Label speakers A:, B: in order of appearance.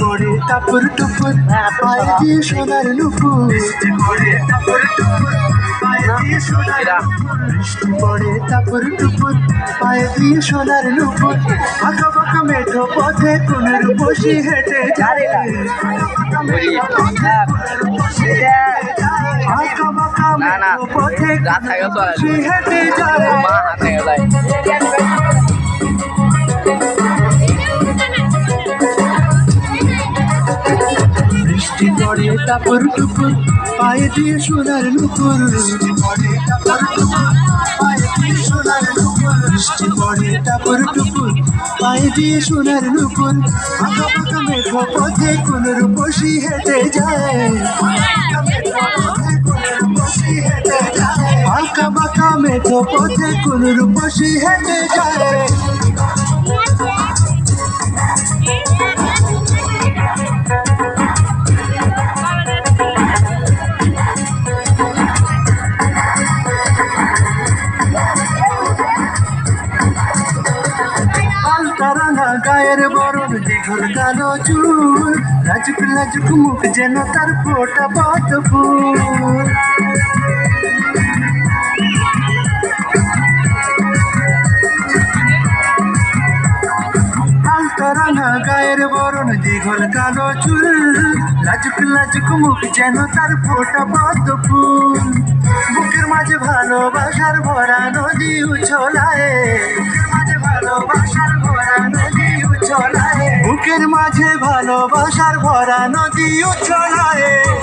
A: পড়ে টাপুর টুপুর পায়ে দিয়ে সোনার নুপুর। সোনার। বৃষ্টি পড়ে টাপুর টুপুর পায়ে দিয়ে সোনার নুপুর। আঁকা বাঁকা মেঠো পথে কোন রূপসী হেঁটে যায়। আঁকা বাঁকা
B: না, না।
A: মেঠো পথে
B: রাত গেছে আর।
A: রূপসী হেঁটে যায় পড়ে টাপুর টুপুর পায়ে দিয়ে সোনার নুপুর পড়ে টাপুর টুপুর পায়ে দিয়ে সোনার নুপুর, বৃষ্টি পড়ে টাপুর টুপুর পায়ে দিয়ে সোনার নুপুর মেঘো পথে কোন হেঁটে যায়। আঁকা বাঁকা মেঘো পথে কোন রূপসী হেঁটে যায়। দীঘল কালো চুল লাজুক লাজুক মুখ যেন তার ফোটা পদ ফুল আলতারানা গায়ের বরণ দীঘল কালো চুল লাজুক লাজুক মুখ যেন তার ফোটা পদ ফুল বুকের মাঝে ভালোবাসার ভরা নদী উছলায় মাঝে ভালোবাসার বুকের মাঝে ভালোবাসার ভরা নদী উচ্ছলায়।